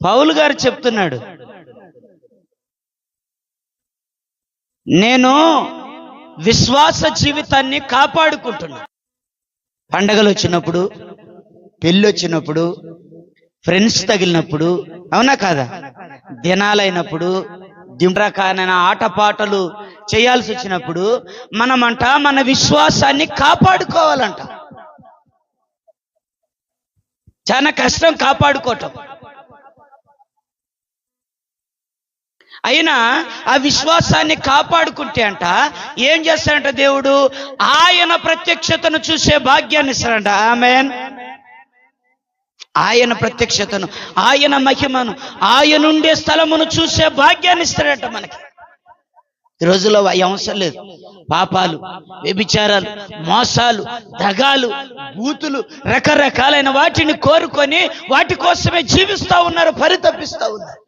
పౌలు గారు చెప్తున్నాడు నేను విశ్వాస జీవితాన్ని కాపాడుకుంటున్నా. పండగలు వచ్చినప్పుడు పెళ్ళి వచ్చినప్పుడు ఫ్రెండ్స్ తగిలినప్పుడు అవునా కాదా? దినాలైనప్పుడు దిండ్రకానైన ఆటపాటలు చేయాల్సి వచ్చినప్పుడు మనమంట మన విశ్వాసాన్ని కాపాడుకోవాలంట. చాలా కష్టం కాపాడుకోవటం. అయినా ఆ విశ్వాసాన్ని కాపాడుకుంటే అంట ఏం చేస్తాడంట దేవుడు? ఆయన ప్రత్యక్షతను చూసే భాగ్యాన్ని ఇస్తాడంట. ఆమెన్. ఆయన ప్రత్యక్షతను ఆయన మహిమను ఆయన ఉండే స్థలమును చూసే భాగ్యాన్ని ఇస్తాడంట మనకి. ఈ రోజుల్లో అవి అవసరం లేదు. పాపాలు వ్యభిచారాలు మోసాలు దగాలు బూతులు రకరకాలైన వాటిని కోరుకొని వాటి కోసమే జీవిస్తా ఉన్నారు పరితపిస్తూ ఉన్నారు.